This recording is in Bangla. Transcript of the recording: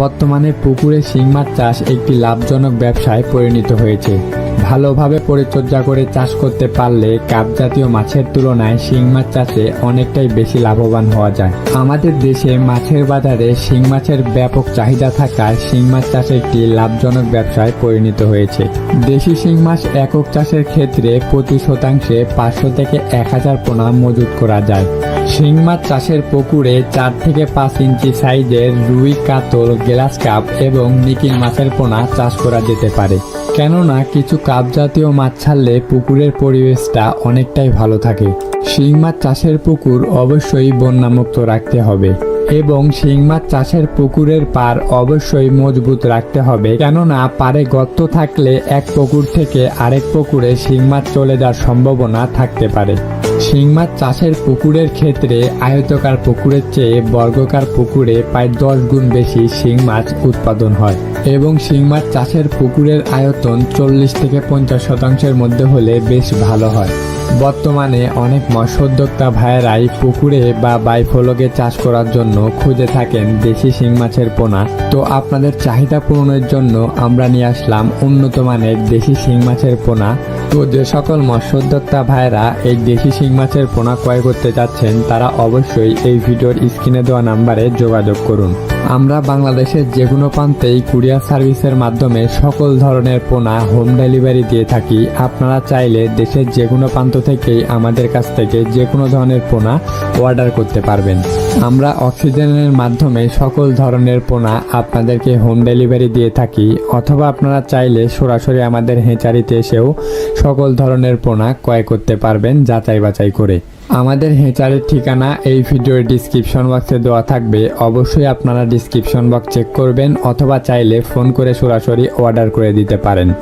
বর্তমানে পুকুরে শিং মাছ চাষ একটি লাভজনক ব্যবসায় পরিণত হয়েছে। ভালোভাবে পরিচর্যা করে চাষ করতে পারলে কাপ জাতীয় মাছের তুলনায় শিং মাছ চাষে অনেকটাই বেশি লাভবান হওয়া যায়। আমাদের দেশে মাছের বাজারে শিং মাছের ব্যাপক চাহিদা থাকায় শিং মাছ চাষ একটি লাভজনক ব্যবসায় পরিণত হয়েছে। দেশি শিং মাছ একক চাষের ক্ষেত্রে প্রতি শতাংশে পাঁচশো থেকে এক হাজার পোনা মজুত করা যায়। শিং মাছ চাষের পুকুরে চার থেকে পাঁচ ইঞ্চি সাইজের রুই, কাতল, গ্লাস কাপ এবং নিকিল মাছের পোনা চাষ করা যেতে পারে। কেননা কিছু কাপ জাতীয় মাছ ছাড়লে পুকুরের পরিবেশটা অনেকটাই ভালো থাকে। শিং মাছ চাষের পুকুর অবশ্যই বন্যামুক্ত রাখতে হবে এবং শিং মাছ চাষের পুকুরের পার অবশ্যই মজবুত রাখতে হবে। কেননা পারে গর্ত থাকলে এক পুকুর থেকে আরেক পুকুরে শিং মাছ চলে যাওয়ার সম্ভাবনা থাকতে পারে। শিং মাছ চাষের পুকুরের ক্ষেত্রে আয়তকার পুকুরের চেয়ে বর্গকার পুকুরে প্রায় দশ গুণ বেশি শিং মাছ উৎপাদন হয় এবং শিং মাছ চাষের পুকুরের আয়তন চল্লিশ থেকে পঞ্চাশ শতাংশের মধ্যে হলে বেশ ভালো হয়। বর্তমানে অনেক মৎস্যোদ্যোক্তা ভাইয়েরাই পুকুরে বা বাইফলকে চাষ করার জন্য খুঁজে থাকেন দেশি শিং মাছের পোনা। তো আপনাদের চাহিদা পূরণের জন্য আমরা নিয়ে আসলাম উন্নত মানের দেশি শিং মাছের পোনা। তো যে সকল মৎস্যোদ্যোক্তা ভাইয়েরা এই দেশি শিং মাছের পোনা ক্রয় করতে যাচ্ছেন, তারা অবশ্যই এই ভিডিওর স্ক্রিনে দেওয়া নাম্বারে যোগাযোগ করুন। আমরা বাংলাদেশের যে কোনো প্রান্তেই কুরিয়ার সার্ভিসের মাধ্যমে সকল ধরনের পোনা হোম ডেলিভারি দিয়ে থাকি। আপনারা চাইলে দেশের যে কোনো প্রান্ত থেকেই আমাদের কাছ থেকে যে কোনো ধরনের পোনা অর্ডার করতে পারবেন। আমরা অক্সিজেনের মাধ্যমে সকল ধরনের পোনা আপনাদেরকে হোম ডেলিভারি দিয়ে থাকি, অথবা আপনারা চাইলে সরাসরি আমাদের হেঁচারিতে এসেও সকল ধরনের পোনা ক্রয় করতে পারবেন যাচাই বাছাই করে। আমাদের হেঁচারের ঠিকানা এই ভিডিওর ডিসক্রিপশন বক্সে দেওয়া থাকবে। অবশ্যই আপনারা ডিসক্রিপশন বক্স চেক করবেন, অথবা চাইলে ফোন করে সরাসরি অর্ডার করে দিতে পারেন।